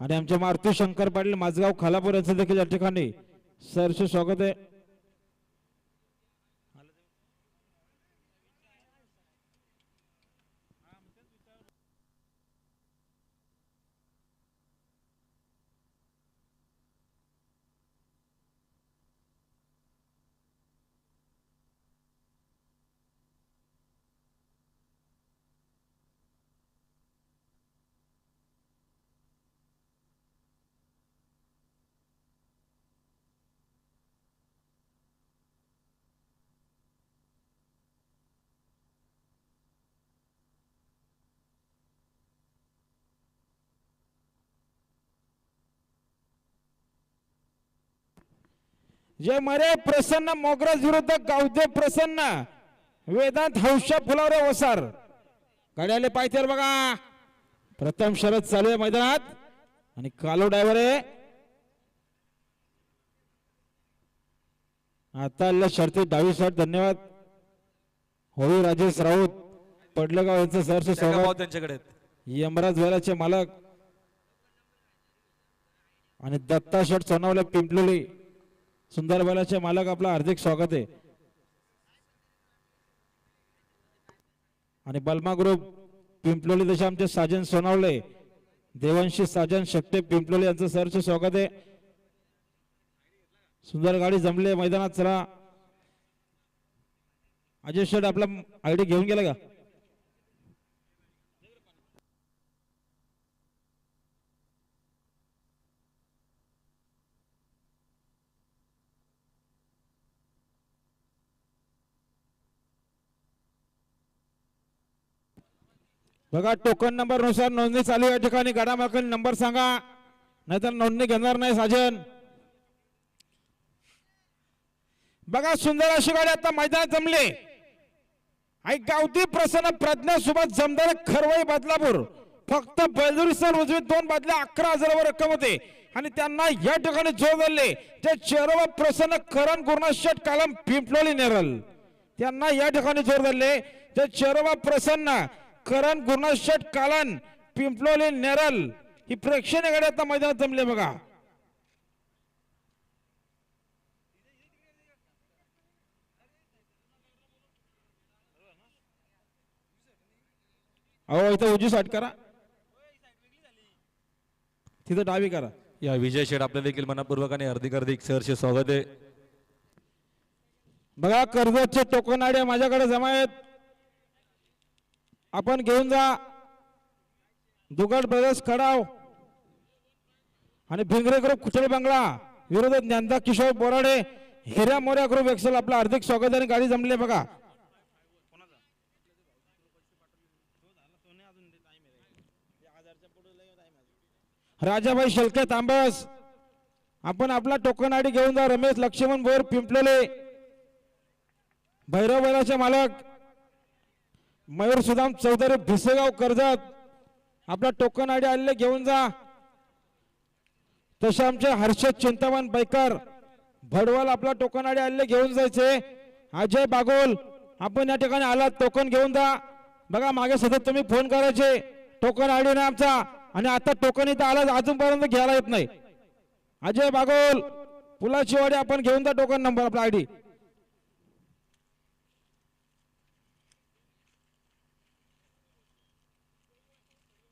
आणि आमच्या मारुती शंकर पाटील माझगाव खालापूर यांचं देखील या ठिकाणी. सरचे स्वागत आहे. जय मरे प्रसन्न मोगरज विरुद्ध गावदेव प्रसन्न वेदांत हौशा फुलावरे वसार गाड्याले पायथ्यावर बघा. प्रथम शरद चालू आहे मैदानात. आणि कालो ड्रायव्हर आहे. आता आलेल्या शर्ती डावी शर्ट धन्यवाद. होळी राजेश राऊत पडलगाव यांचं स्वागत. त्यांच्याकडे. यमराज वेलाचे मालक. आणि दत्ता शर्ट सोनावले पिंपलोली. सुंदर बैलाचे मालक आपलं हार्दिक स्वागत आहे. आणि बलमा ग्रुप पिंपलोली जसे आमचे साजन सोनावले देवांशी साजन शक्ते पिंपलोली यांचं सरचे स्वागत आहे. सुंदर गाडी जमली मैदानात चला. अजय शेट आपला आयडी घेऊन गेला का? बघा टोकन नंबरनुसार नोंदणी चालू या ठिकाणी. गाडा नंबर सांगा. नाहीतर नोंदणी घेणार नाही साजन. बघा सुंदर अशी गाडी आता मैदानात जमले. आई गावती प्रसन्न प्रज्ञा सोबत जमदार खरवई बदलापूर. फक्त बैलदुरी सर उजवी दोन बादल्या अकरा हजारावर रक्कम होते. आणि त्यांना या ठिकाणी जोर धरले. ते चेरोबा प्रसन्न करण गुरुनाथ शेट कालम पिंपलोली नेरल. त्यांना या ठिकाणी जोर धरले. ते चेरोबा प्रसन्न करण शेठ कालन पिंपलोली नेरल ही प्रेक्षणीय गाडी आता मैदानात जमली बघा. अहो इथं उजी साठ करा. तिथं डावी करा. या विजय शेठ आपल्या देखील मनापूर्वक आणि हार्दिक हार्दिक सहर्ष स्वागत आहे. बघा कर्जतचे टोकन आड्या माझ्याकडे जमा आहेत. आपण घेऊन जा. दुगड ब्रदर्स खडाव. आणि भिंगरे ग्रुप कुचळे बंगला. विरोध ज्ञानदा किशोर बोराडे हिऱ्या मोऱ्या ग्रुप एक्सेल आपलं हार्दिक स्वागत आणि गाडी जमले बघा. राजाबाई शेलके तांबस. आपण आपला टोकन आडी घेऊन जा. रमेश लक्ष्मण बोर पिंपलेले. भैरव बैलाचे मालक. मयूर सुदाम चौधरी भिसेगाव कर्जत आपला टोकन आडी आलेले घेऊन जा. तसे आमचे हर्षद चिंतावन बैकर भडवल आपला टोकन आडी आलेले घेऊन जायचे. अजय बागोल आपण या ठिकाणी आलात टोकन घेऊन जा. बघा मागे सतत तुम्ही फोन करायचे. टोकन आडी नाही आमचा. आणि आता टोकन इथं आला अजूनपर्यंत घ्यायला येत नाही. अजय बागोल पुलाशिवाडी आपण घेऊन जा टोकन नंबर आपला आयडी